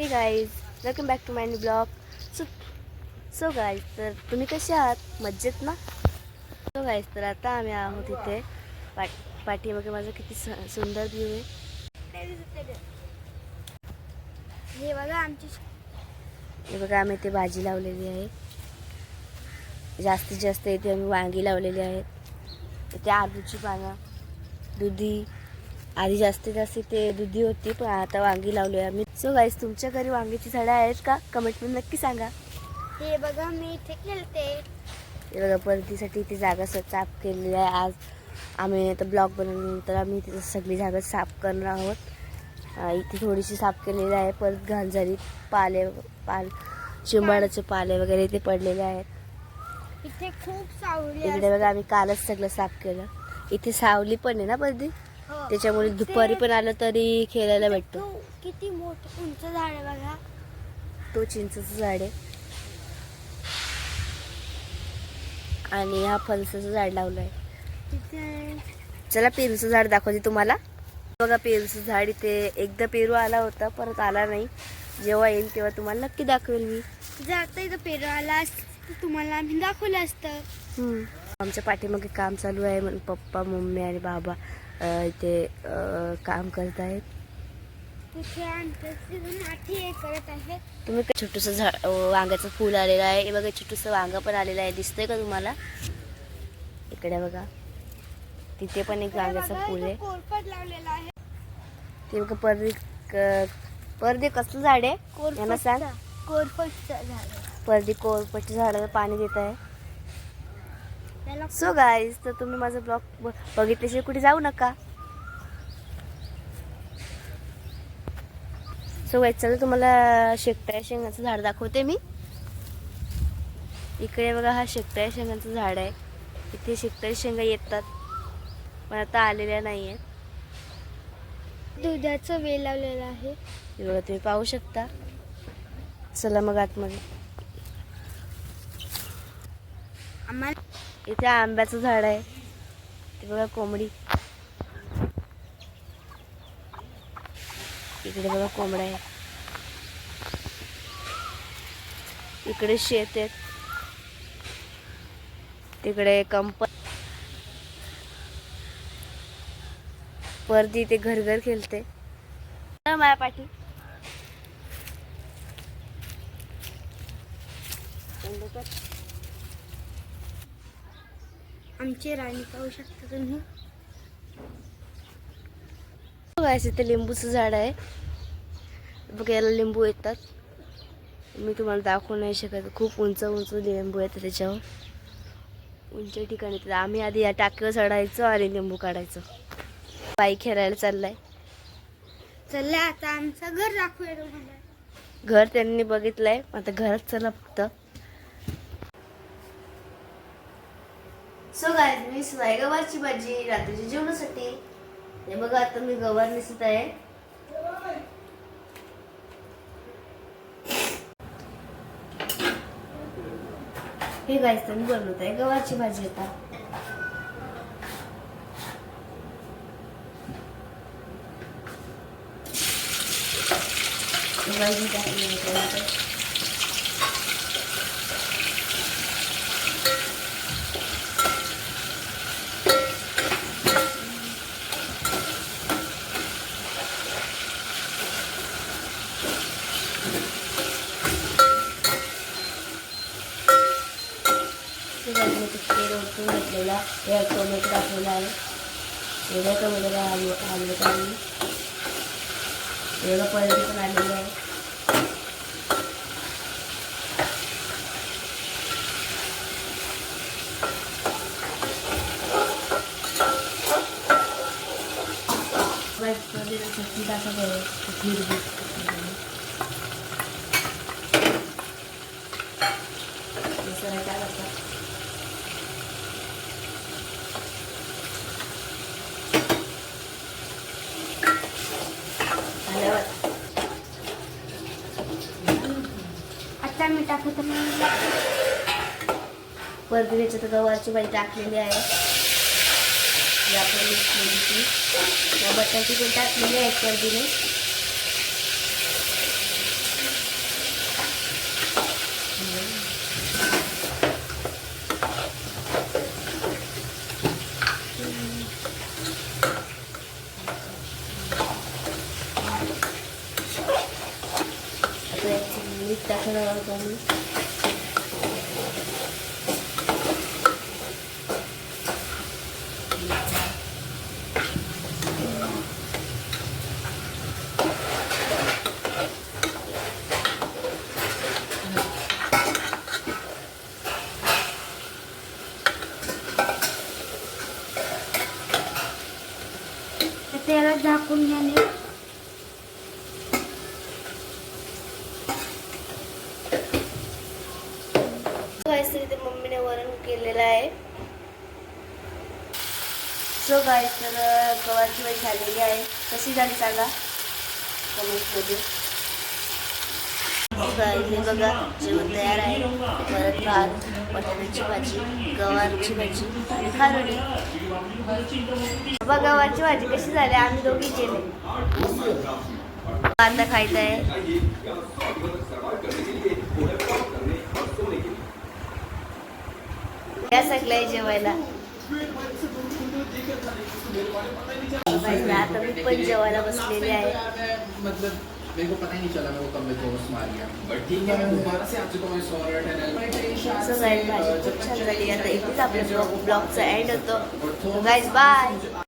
Hey guys welcome back to my new vlog so so guys तर तुम्ही कसे आहात? मज्जेत ना? सो गाईज तर आता आम्ही आहोत इथे पाठ पाठीमागे माझा किती सुंदर व्ह्यू आहे. हे बघा आमची हे बघा आम्ही इथे भाजी लावलेली आहे. जास्तीत जास्त इथे आम्ही वांगी लावलेली आहेत. इथे आलूची पानं दुधी आधी जास्तीत जास्त इथे दुधी होती पण आता वांगी लावली आहे आम्ही. सो गाईज तुमच्या घरी वांगीची झाडं आहेत का? कमेंटमध्ये नक्की सांगा. हे बघा मी इथे खेळते. हे बघा परतीसाठी ती जागा साफ केलेली आहे. आज आम्ही आता ब्लॉग बनवल्यानंतर आम्ही तिथं सगळी जागा साफ करणार आहोत. इथे थोडीशी साफ केलेली आहे. परत घाण झाली पाले पाल चिंबाडाचे पाले वगैरे इथे पडलेले आहेत. इथे खूप सावली इकडे बघा आम्ही कालच सगळं साफ केलं. इथे सावली पण आहे ना परदी. त्याच्यामुळे दुपारी पण आलं तरी खेळायला भेटतो. किती मोठं उंच झाड आहे बघा. तो चिंचचं झाड आहे. आणि हा फणसाचं झाड लावलं आहे? चला पेरूचं झाड दाखवते तुम्हाला. बघा पेरूचं झाड इथे एकदा पेरू आला होता परत आला नाही. जेव्हा येईल तेव्हा तुम्हाला नक्की दाखवेल मी. जर आता इथं पेरू आला तुम्हाला आम्ही दाखवलं असतं. आमच्या पाठीमागे काम चालू आहे पप्पा मम्मी आणि बाबा. इथे काम करत आहेत तुम्ही छोटंसं झाड वांग्याचं फूल आलेलं आहे. हे बघा छोटंसं वांग पण आलेलं आहे. दिसतंय का तुम्हाला? इकडे बघा. तिथे पण एक वांग्याचं फूल आहे. कोरफड लावलेला आहे. ते बघा परदी परदी कसलं झाड आहे? यांना सांग. कोरफडचं झाड. परदी कोरपटच्या झाडाला पाणी देत आहे. सो गाईज तर तुम्ही माझा ब्लॉग बघितल्याशिवाय कुठे जाऊ नका. सो गाईज चला तुम्हाला शेकटाळ्या शेंगाचं झाड दाखवते मी. इकडे बघा हा शेकटाळ्या शेंगाचं झाड आहे. इथे शेकटाळ्या शेंगा येतात. पण आता आलेल्या नाही आहेत दुधाचं वेल लावलेलं आहे. बघा तुम्ही पाहू शकता. चला मग आतमध्ये. आम्हाला इथे आंब्याचं झाड आहे. ते बघा कोंबडी. इकडे बघा कोंबडा आहे. इकडे शेत आहेत. तिकडे कंप परदी ते घर घर खेळते. हा, माझ्या पाठी. आमची राणी पाहू शकता तुम्ही. बघा इथे लिंबूचं झाड आहे. बघा याला लिंबू येतात. मी तुम्हाला दाखवू नाही शकत. खूप उंच उंच लिंबू येतात त्याच्यावर. उंच ठिकाणी येतात आम्ही आधी या टाकीवर चढायचो आणि लिंबू काढायचो. बाई खेळायला चाललाय. चला आता आमचं घर दाखवूया घर त्यांनी बघितलंय. आता घरात चला फक्त. सो गाय मी शिवाय गव्हाची भाजी रात्रीच्या जेवणासाठी. हे बघा आता मी गवार निसत आहे. हे गायच मी बनवत आहे गव्हाची भाजी आता. भाजी टाकली आहे त्यामध्ये. ते भाजीला ते तेल ओतून घेतलेला हे टोमॅटो टाकलेला आहे वेगळ्या टोमॅटोला आलू आलू टाकली वेगळं पळी पण आलेली आहे चटणी टाकायचं आहे हिरवी मिसळ आता मी टाकत परत तर गव्हाची बाई टाकलेली आहे. जी आपण मिक्स बटाटी पण टाकलेली आहे परदीने. मीठ टाकणार आहोत आम्ही तर त्याला झाकून घ्याने गाईस तर इथे मम्मीने झालेला आहे. सो काय तर गव्हाची भाजी झालेली आहे. कशी झाली सांगा? कमेंटमध्ये. बघा जेवण तयार आहे. परत भात बटाट्याची भाजी गवारची भाजी आणि खारोडी. बघा गवारची भाजी कशी झाली? आम्ही दोघी गेले कांदा खायचं आहे या सगळ्या जेवायला आता मी पण जेवायला बसलेली आहे मतलब मेरे को पता ही नहीं चला मैं वो कब में दोस्त मार गया बट ठीक है मैं दोबारा से आपसे को मैं सॉरी सो गाईज भाजी खूप छान झाली आता इथेच आपल्या ब्लॉग ब्लॉगचा एंड होतो गाईज बाय